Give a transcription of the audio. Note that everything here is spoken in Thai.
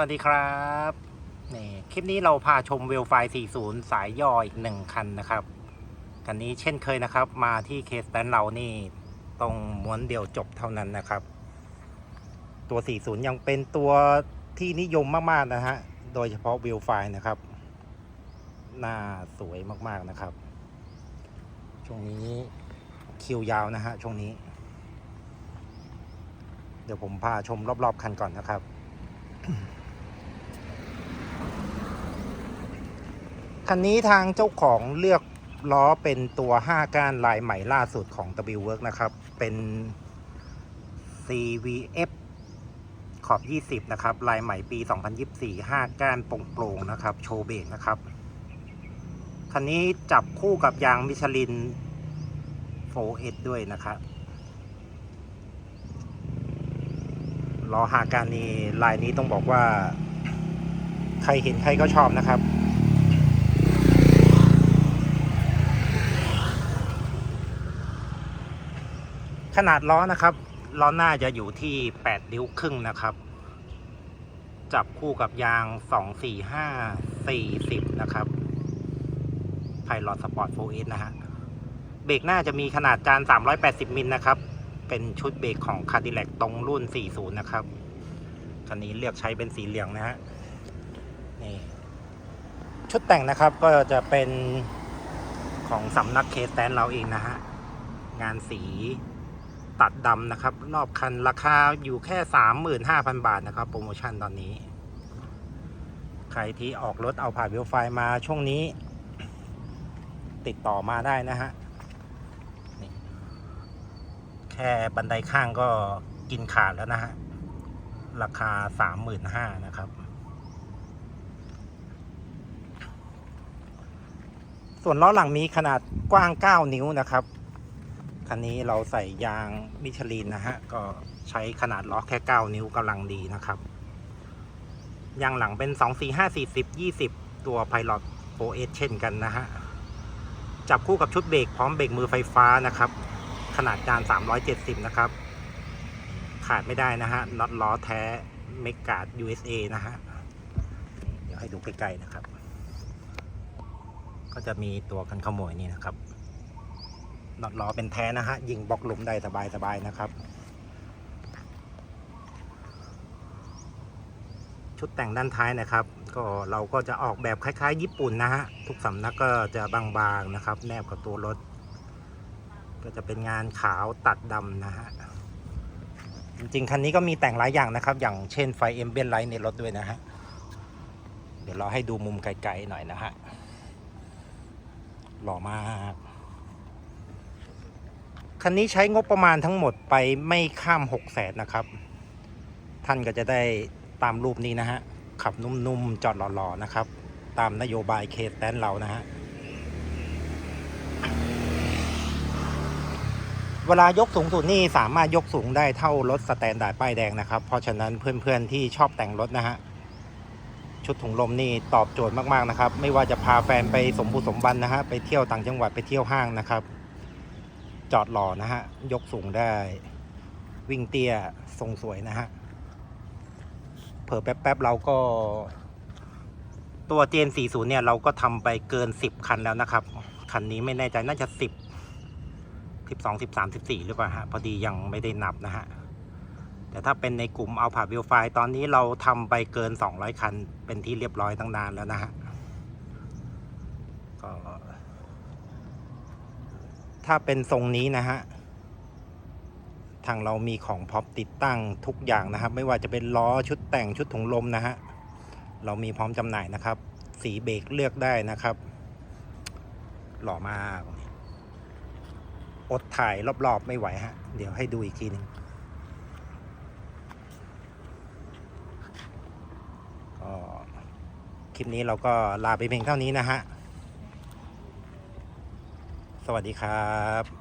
วัสดีครับนี่คลิปนี้เราพาชมเวลไฟ 40 สายย่ออีกหนึ่งคันนะครับ คันนี้เช่นเคยนะครับ มาที่เคสแตนเรานี่ต้องม้วนเดียวจบเท่านั้นนะครับ ตัว 40 ยังเป็นตัวที่นิยมมาก ๆ นะฮะ โดยเฉพาะวิวไฟนะครับ หน้าสวยมากๆนะครับ ช่วงนี้คิวยาวนะฮะช่วงนี้ เดี๋ยวผมพาชมรอบ ๆ คันก่อนนะครับ คันนี้ทางเจ้าของเลือกล้อเป็นตัว 5 ก้านลายใหม่ล่าสุดของ W Work นะครับ เป็น CVF ขอบ 20 นะครับ ลายใหม่ปี 2024 5 ก้านโปร่งๆนะครับ โชว์เบรกนะครับ คันนี้จับคู่กับยางมิชลิน 4S ด้วยนะครับล้อหาการนี้ลายนี้ต้องบอกว่า ใครเห็นใครก็ชอบนะครับ ขนาดล้อนะครับล้อหน้าจะอยู่ที่ 8 นิ้วครึ่งนะครับ จับคู่กับยาง 2 4 5 40 นะครับไพลอตสปอร์ต 4S นะฮะเบรกหน้าจะมีขนาดจาน 380 มิลนะครับ เป็นชุดเบรกของ Cadillac ตรงรุ่น 40 นะครับคันนี้เลือกใช้เป็นสีเหลืองนะฮะนี่ชุดแต่งนะครับก็จะเป็นของสำนักเคสแตนเราเองนะฮะงานสี ตัดดำนะครับ รอบคันราคาอยู่แค่ 35,000 บาทนะครับ โปรโมชั่นตอนนี้ ใครที่ออกรถเอาผ่านวิวไฟมาช่วงนี้ ติดต่อมาได้นะฮะแค่บันไดข้างก็กินขาดแล้วนะฮะ ราคา 35,000นะครับส่วนล้อหลังมีขนาดกว้าง 9 นิ้วนะครับ คันนี้เราใส่ยางมิชลินนะฮะ ก็ใช้ขนาดล้อแค่ 9 นิ้วกำลังดีนะครับ ยางหลังเป็น 2 4 5 40 20 ตัว Pilot 4S เช่นกันนะฮะ จับคู่กับชุดเบรกพร้อมเบรกมือไฟฟ้านะครับ ขนาดจาน 370 นะครับ ขาดไม่ได้นะฮะน็อตล้อแท้เมกาด USA นะฮะ เดี๋ยวให้ดูใกล้ๆนะครับ ก็จะมีตัวกันขโมยนี่นะครับ น็อตล้อเป็นแท้นะฮะ ยิงบล็อกหลุมได้สบายๆนะครับ ชุดแต่งด้านท้ายนะครับ ก็เราก็จะออกแบบคล้าย ๆ ญี่ปุ่นนะฮะ ทุกสำนักก็จะบางๆนะครับ แนบกับตัวรถ ก็จะเป็นงานขาวตัดดำนะฮะ จริงๆ คันนี้ก็มีแต่งหลายอย่างนะครับ อย่างเช่นไฟเอ็มเบนไลท์ในรถด้วยนะฮะ เดี๋ยวเราให้ดูมุมไกลๆหน่อยนะฮะหล่อมาก คันนี้ใช้งบประมาณทั้งหมดไปไม่ข้ามหกแสนนะครับ ท่านก็จะได้ตามรูปนี้นะฮะ ขับนุ่มๆ จอดหล่อๆ นะครับ ตามนโยบายเคสแตนเรานะฮะ เวลายกสูงสุดนี่สามารถยกสูงได้เท่ารถสแตนดาร์ดป้ายแดงนะครับ เพราะฉะนั้นเพื่อนๆที่ชอบแต่งรถนะฮะชุดถุงลมนี่ตอบโจทย์มากๆนะครับ ไม่ว่าจะพาแฟนไปสมบูรณ์สมบันนะฮะไปเที่ยวต่างจังหวัดไปเที่ยวห้างนะครับ จอดหล่อนะฮะ ยกสูงได้ วิ่งเตี้ยทรงสวยนะฮะ เผอแป๊บๆเราก็ ตัวเจน40 เนี่ย เราก็ทำไปเกิน 10 คันแล้วนะครับ คันนี้ไม่แน่ใจน่าจะ 10 12 13 14 หรือเปล่าฮะ พอดียังไม่ได้นับนะฮะ แต่ถ้าเป็นในกลุ่มเอาผ่าวิวไฟตอนนี้เราทำไปเกิน 200 คันเป็นที่เรียบร้อยตั้งนานแล้วนะฮะ ก็ ถ้าเป็นทรงนี้นะฮะ ทางเรามีของพร็อพติดตั้งทุกอย่างนะครับ ไม่ว่าจะเป็นล้อชุดแต่งชุดถุงลมนะฮะ เรามีพร้อมจำหน่ายนะครับ สีเบรกเลือกได้นะครับ หล่อมากอดถ่ายรอบๆไม่ไหวฮะ เดี๋ยวให้ดูอีกทีหนึ่งก็คลิปนี้เราก็ลาไปเพียงเท่านี้นะฮะ สวัสดีครับ